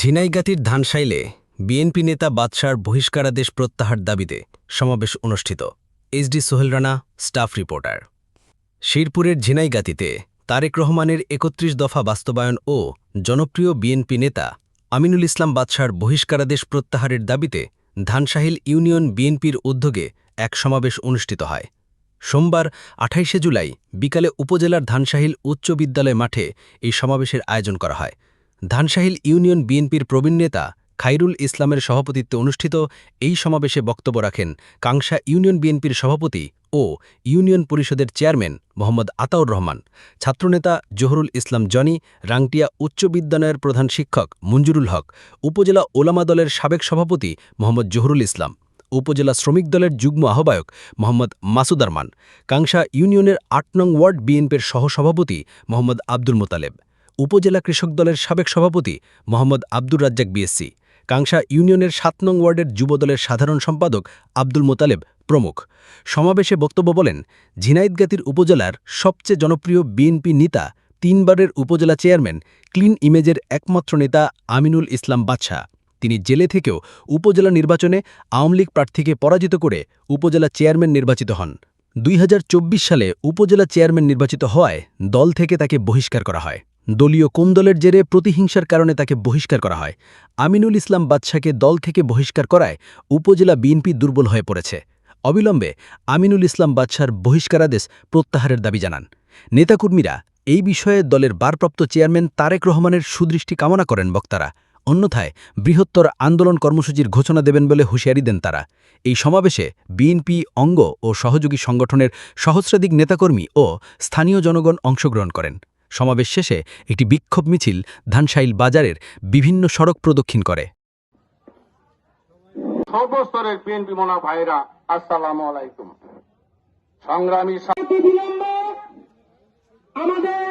ঝিনাইগাতির ধানসাইলে BNP নেতা বাদশার বহিষ্কারাদেশ প্রত্যাহার দাবিতে সমাবেশ অনুষ্ঠিত। HD Sohel Rana, staff reporter. শিরপুরের ঝিনাইগাতিতে তারেক রহমানের একত্রিশ দফা বাস্তবায়ন ও জনপ্রিয় বিএনপি নেতা আমিনুল ইসলাম বাদশার বহিষ্কারাদেশ প্রত্যাহারের দাবিতে ধানসাহিল ইউনিয়ন বিএনপির উদ্যোগে এক সমাবেশ অনুষ্ঠিত হয়। সোমবার, আঠাইশে জুলাই বিকালে উপজেলার ধানসাহিল উচ্চ বিদ্যালয় মাঠে এই সমাবেশের আয়োজন করা হয়। ধানসাহিল ইউনিয়ন বিএনপির প্রবীণ নেতা খাইরুল ইসলামের সভাপতিত্বে অনুষ্ঠিত এই সমাবেশে বক্তব্য রাখেন কাংসা ইউনিয়ন বিএনপির সভাপতি ও ইউনিয়ন পরিষদের চেয়ারম্যান মোহাম্মদ আতাউর রহমান, ছাত্রনেতা জহরুল ইসলাম জনি, রাংটিয়া উচ্চ বিদ্যালয়ের প্রধান শিক্ষক মঞ্জুরুল হক, উপজেলা ওলামা দলের সাবেক সভাপতি মোহাম্মদ জহুরুল ইসলাম, উপজেলা শ্রমিক দলের যুগ্ম আহ্বায়ক মোহাম্মদ মাসুদ আরমান কাংসা ইউনিয়নের আট নং ওয়ার্ড বিএনপির সহসভাপতি মোহাম্মদ আব্দুল মোতালেব। উপজেলা কৃষক দলের সাবেক সভাপতি মোহাম্মদ আব্দুর রাজ্জাক বিএসসি কাংসা ইউনিয়নের সাত নং ওয়ার্ডের যুবদলের সাধারণ সম্পাদক আব্দুল মোতালেব প্রমুখ। সমাবেশে বক্তব্য বলেন, ঝিনাইদগাতির উপজেলার সবচেয়ে জনপ্রিয় বিএনপি নেতা, তিনবারের উপজেলা চেয়ারম্যান, ক্লিন ইমেজের একমাত্র নেতা আমিনুল ইসলাম বাদশাহ। তিনি জেলে থেকেও উপজেলা নির্বাচনে আওয়ামী লীগ প্রার্থীকে পরাজিত করে উপজেলা চেয়ারম্যান নির্বাচিত হন। দুই হাজার চব্বিশ সালে উপজেলা চেয়ারম্যান নির্বাচিত হওয়ায় দল থেকে তাকে বহিষ্কার করা হয়। দলীয় কোন্দলের জেরে প্রতিহিংসার কারণে তাকে বহিষ্কার করা হয়। আমিনুল ইসলাম বাদশাকে দল থেকে বহিষ্কার করায় উপজেলা বিএনপি দুর্বল হয়ে পড়েছে। অবিলম্বে আমিনুল ইসলাম বাদশার বহিষ্কারাদেশ প্রত্যাহারের দাবি জানান। নেতাকর্মীরা এই বিষয়ে দলের ভারপ্রাপ্ত চেয়ারম্যান তারেক রহমানের সুদৃষ্টি কামনা করেন বক্তারা। অন্যথায় বৃহত্তর আন্দোলন কর্মসূচির ঘোষণা দেবেন বলে হুঁশিয়ারি দেন তারা। এই সমাবেশে বিএনপি, অঙ্গ ও সহযোগী সংগঠনের সহস্রাধিক নেতাকর্মী ও স্থানীয় জনগণ অংশগ্রহণ করেন। সমাবেশ শেষে একটি বিক্ষোভ মিছিল ধানশাইল বাজারের বিভিন্ন সড়ক প্রদক্ষিণ করে। সর্বস্তরের বিএনপি মোনা ভাইরা আসসালাম আলাইকুম। সংগ্রামী আমাদের